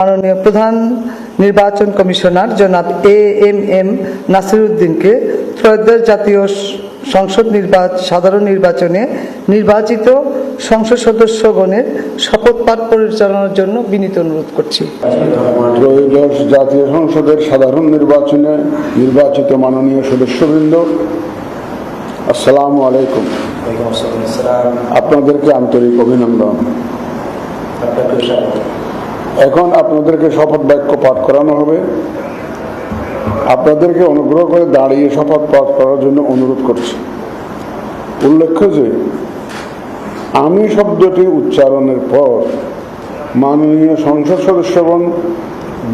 মাননীয় প্রধান নির্বাচন কমিশনার জনাব এ এম এম নাসিরুদ্দিনকে ত্রয়োদশ জাতীয় সংসদ নির্বাচন সাধারণ নির্বাচনে নির্বাচিত সংসদ সদস্যগণের শপথ পাঠ পরিচালনার জন্য বিনীত অনুরোধ করছি। ত্রয়োদশ জাতীয় সংসদের সাধারণ নির্বাচনে নির্বাচিত মাননীয় সদস্যবৃন্দ আসসালামু আলাইকুম। আপনাদেরকে আন্তরিক অভিনন্দন। আপনাকে স্বাগত। এখন আপনাদেরকে শপথ বাক্য পাঠ করানো হবে। আপনাদেরকে অনুগ্রহ করে দাঁড়িয়ে শপথ পাঠ করার জন্য অনুরোধ করছি। উল্লেখ্য যে আমি শব্দটি উচ্চারণের পর মাননীয় সংসদ সদস্যগণ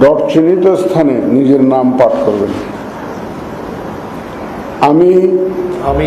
ডট চিহ্নিত স্থানে নিজের নাম পাঠ করবেন। আমি আমি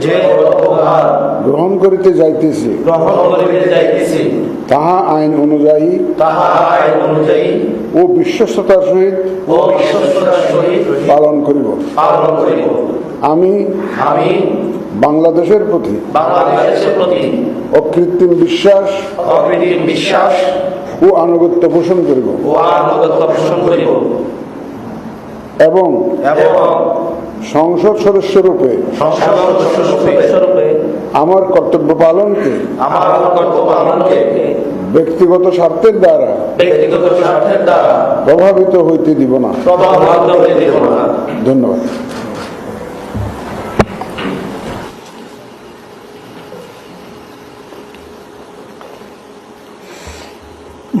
যে গ্রহণ করিতে যাইতেছি গ্রহণ করিতে যাইতেছি তাহা আইন অনুযায়ী তাহা আইন অনুযায়ী ও বিশ্বস্ততার সহিত ও বিশ্বস্ততার সহিত পালন করিব। পালন করিব। আমি আমি বাংলাদেশের প্রতি বাংলাদেশের প্রতি অকৃত্রিম বিশ্বাস অকৃত্রিম বিশ্বাস ও আনুগত্য পোষণ করিব। ও আনুগত্য পোষণ করিব। এবং এবং সংসদ সদস্যরূপে সংসদ সদস্যরূপে আমার কর্তব্য পালনকে। আমার কর্তব্য পালনকে। ব্যক্তিগত স্বার্থের দ্বারা। ব্যক্তিগত স্বার্থের দ্বারা। প্রভাবিত হইতে দিব না। প্রভাবিত হতে দেব না। ধন্যবাদ।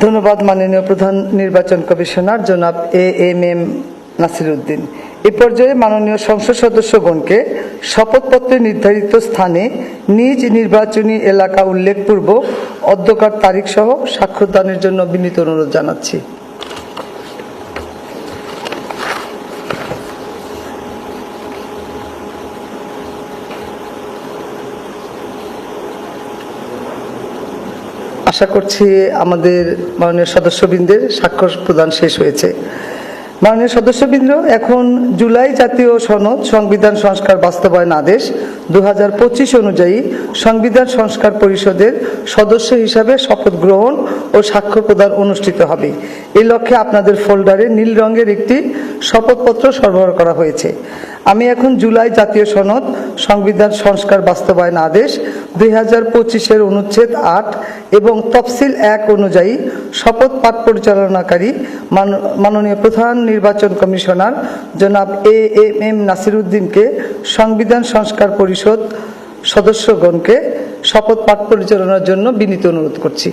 ধন্যবাদ মাননীয় প্রধান নির্বাচন কমিশনার জনাব এ এম এম নাসিরুদ্দিন। এ পর্যায়ে মাননীয় সংসদ সদস্যগণকে শপথপত্রে নির্ধারিত স্থানে নিজ নির্বাচনী এলাকা উল্লেখপূর্বক অধ্যকার তারিখ সহ স্বাক্ষরদানের জন্য বিনীত অনুরোধ জানাচ্ছি। আশা করছি আমাদের মাননীয় সদস্যবৃন্দের স্বাক্ষর প্রদান শেষ হয়েছে। মাননীয় সদস্যবৃন্দ, এখন জুলাই জাতীয় সনদ সংবিধান সংস্কার বাস্তবায়ন আদেশ দু পঁচিশ অনুযায়ী সংবিধান সংস্কার পরিষদের সদস্য হিসাবে শপথ গ্রহণ ও স্বাক্ষর প্রদান অনুষ্ঠিত হবে। এই লক্ষ্যে আপনাদের ফোল্ডারে নীল রঙের একটি শপথপত্র সরবরাহ করা হয়েছে। আমি এখন জুলাই জাতীয় সনদ সংবিধান সংস্কার বাস্তবায়ন আদেশ দুই হাজার পঁচিশের অনুচ্ছেদ আট এবং তফসিল এক অনুযায়ী শপথ পাঠ পরিচালনাকারী মান- মাননীয় প্রধান নির্বাচন কমিশনার জনাব এ এম এম নাসিরুদ্দিনকে সংবিধান সংস্কার পরিষদ সদস্যগণকে শপথ পাঠ পরিচালনার জন্য বিনীত অনুরোধ করছি।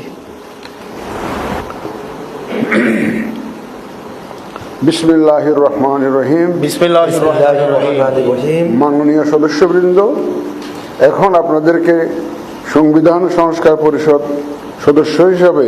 রহমান বিসমিল্লাহির রহমানির রহিম মাননীয় সদস্যবৃন্দ এখন আপনাদেরকে সংবিধান সংস্কার পরিষদ সদস্য হিসাবে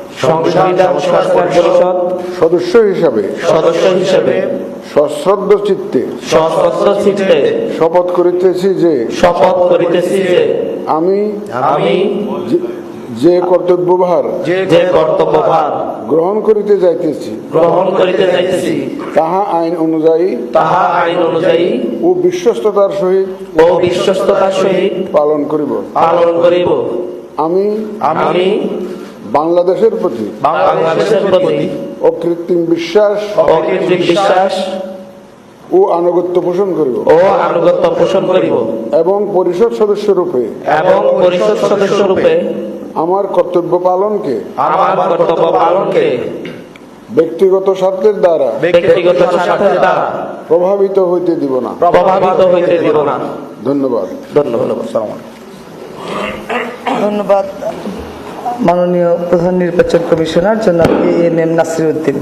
সংবিধান সংস্কার পরিষদ সদস্য হিসাবে সদস্য হিসেবে সশ্রদ্ধ চিত্তে সশস্ত্র চিত্তে শপথ করিতেছি যে শপথ করিতেছি যে আমি আমি যে- যে কর্তব্যভার যে কর্তব্যভার গ্রহণ করিতে যাইতেছি গ্রহণ করিতে যাইতেছি তাহা আইন অনুযায়ী তাহা আইন অনুযায়ী ও বিশ্বস্ততার সহিত ও বিশ্বস্ততার সহিত পালন করিব। পালন করিব। আমি আমি বাংলাদেশের প্রতি বাংলাদেশের প্রতি অকৃত্রিম বিশ্বাস অকৃত্রিম বিশ্বাস ও আনুগত্য পোষণ করিব ও আনুগত্য পোষণ করিব এবং পরিষদ সদস্য রূপে এবং পরিষদ সদস্য রূপে আমার কর্তব্য পালনকে আমার কর্তব্য পালনকে ব্যক্তিগত স্বার্থের দ্বারা ব্যক্তিগত স্বার্থের দ্বারা প্রভাবিত হইতে দিব না। প্রভাবিত হইতে দিব না। ধন্যবাদ। ধন্যবাদ। ধন্যবাদ। মাননীয় প্রধান নির্বাচন কমিশনার জনাব A N M Nasir Uddin